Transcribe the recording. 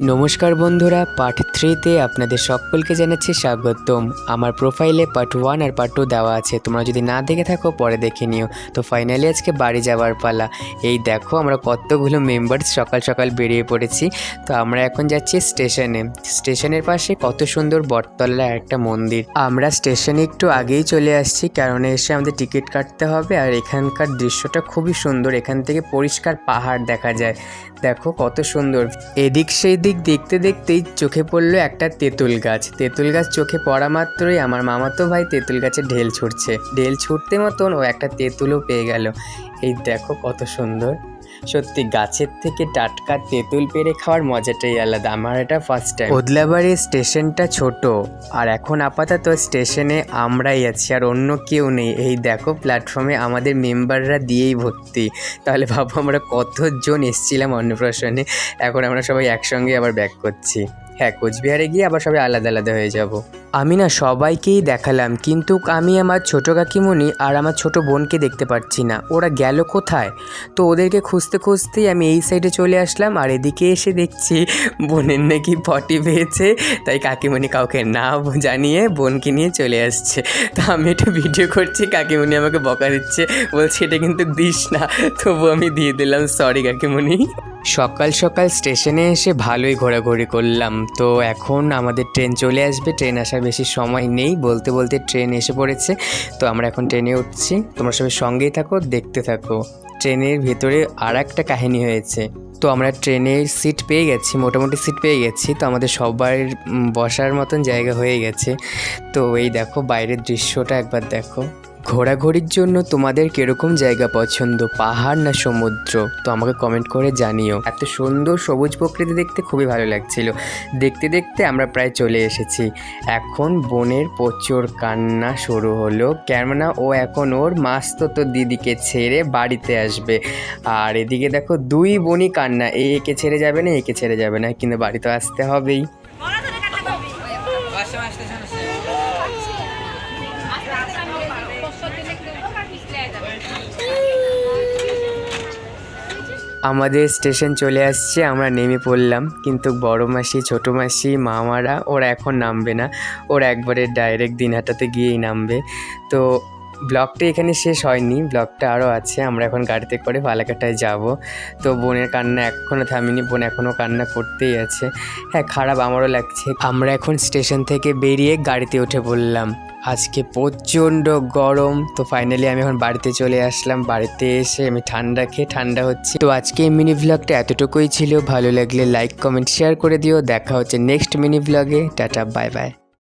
নমস্কার বন্ধুরা পার্ট থ্রিতে আপনাদের সকলকে জানাচ্ছি স্বাগতম। আমার প্রোফাইলে পার্ট ওয়ান আর পার্ট টু দেওয়া আছে। তোমরা যদি না দেখে থাকো, পরে দেখে নিও। তো ফাইনালি আজকে বাড়ি যাওয়ার পালা। এই দেখো, আমরা কতগুলো মেম্বার্স সকাল সকাল বেরিয়ে পড়েছি। তো আমরা এখন যাচ্ছি স্টেশনে স্টেশনের পাশে কত সুন্দর বটতলা একটা মন্দির। আমরা স্টেশনে একটু আগেই চলে আসছি, কারণ এসে আমাদের টিকিট কাটতে হবে। আর এখানকার দৃশ্যটা খুবই সুন্দর। এখান থেকে পরিষ্কার পাহাড় দেখা যায়। দেখো কত সুন্দর। এদিক সেই দিক দেখতে দেখতেই চোখে পড়ল একটা তেঁতুল গাছ। তেঁতুল গাছ চোখে পড়া মাত্রই আমার মামাতো ভাই তেঁতুল গাছে ঢেল ছুটছে। ঢেল ছুটতে মতন ও একটা তেঁতুলও পেয়ে গেল। এই দেখো কত সুন্দর। সত্যি গাছের থেকে টাটকা তেঁতুল পেরে খাওয়ার মজাটাই আলাদা। আমার এটা ফার্স্ট টাইম ওদলাবাড়ির স্টেশনটা ছোট, আর এখন আপাতত স্টেশনে আমরাই আছি, আর অন্য কেউ নেই। এই দেখো প্ল্যাটফর্মে আমাদের মেম্বাররা দিয়েই ভর্তি। তাহলে ভাবো আমরা কতজন এসছিলাম অন্নপ্রাশনে। এখন আমরা সবাই একসঙ্গে আবার ব্যাক করছি। হ্যাঁ কোচবিহারে গিয়ে আবার সবাই আলাদা আলাদা হয়ে যাব। আমি না সবাইকেই দেখালাম, কিন্তু আমি আমার ছোট কাকিমণি আর আমার ছোট বোনকে দেখতে পাচ্ছি না। ওরা গেল কোথায়? তো ওদেরকে খুঁজতে খুঁজতেই আমি এই সাইডে চলে আসলাম আর এদিকে এসে দেখছি বোনের নাকি পটি পেয়েছে, তাই কাকিমণি কাউকে না জানিয়ে বোনকে নিয়ে চলে আসছে। তো আমি একটু ভিডিও করছি কাকিমণি আমাকে বকা দিচ্ছে, বলছে, এটা কিন্তু দিস না। তবু আমি দিয়ে দিলাম সরি কাকিমণি সকাল সকাল স্টেশনে এসে ভালোই ঘোরাঘুরি করলাম। তো এখন আমাদের ট্রেন চলে আসবে। ট্রেন আসার বেশি সময় নেই। বলতে বলতে ট্রেন এসে পড়েছে। তো আমরা এখন ট্রেনে উঠছি। তোমরা সবাই সঙ্গেই থাকো, দেখতে থাকো। ট্রেনের ভেতরে আর একটা কাহিনী হয়েছে। তো আমরা ট্রেনের সিট পেয়ে গেছি, মোটামুটি সিট পেয়ে গেছি। তো আমাদের সবার বসার মতন জায়গা হয়ে গেছে। তো এই দেখো বাইরের দৃশ্যটা একবার দেখো। ঘোরাঘুরির জন্য তোমাদের কীরকম জায়গা পছন্দ? পাহাড় না সমুদ্র? তো আমাকে কমেন্ট করে জানিও। এত সুন্দর সবুজ প্রকৃতি দেখতে খুবই ভালো লাগছিল। দেখতে দেখতে আমরা প্রায় চলে এসেছি। এখন বোনের প্রচুর কান্না শুরু হলো। কেননা ও এখন ওর মাস্ততো দিদিকে ছেড়ে বাড়িতে আসবে। আর এদিকে দেখো দুই বোনই কান্না। এ একে ছেড়ে যাবে না একে ছেড়ে যাবে না। কিন্তু বাড়ি তো আসতে হবেই। আমাদের স্টেশন চলে আসছে, আমরা নেমে পড়লাম। কিন্তু বড় মাসি, ছোট মাসি, মামারা, ওরা এখন নামবে না। ওরা একবারে ডাইরেক্ট দিনহাটাতে গিয়েই নামবে। তো ব্লগটা এখানে শেষ হয়নি, ব্লগটা আরও আছে, আমরা এখন গাড়িতে করে ফালাকাটায় যাব। তো বোনের কান্না এখনও থামিনি, বোন এখনও কান্না করতেই আছে। হ্যাঁ খারাপ আমারও লাগছে। আমরা এখন স্টেশন থেকে বেরিয়ে গাড়িতে উঠে পড়লাম। আজকে প্রচণ্ড গরম, তো ফাইনালি আমি এখন বাড়িতে চলে আসলাম। বাড়িতে এসে আমি ঠান্ডা খেয়ে, ঠান্ডা হচ্ছে। তো আজকে এই মিনি ভ্লগটা এতটুকুই ছিল। ভালো লাগলে লাইক কমেন্ট শেয়ার করে দিও। দেখা হচ্ছে নেক্সট মিনি ভ্লগে টাটা বাই বাই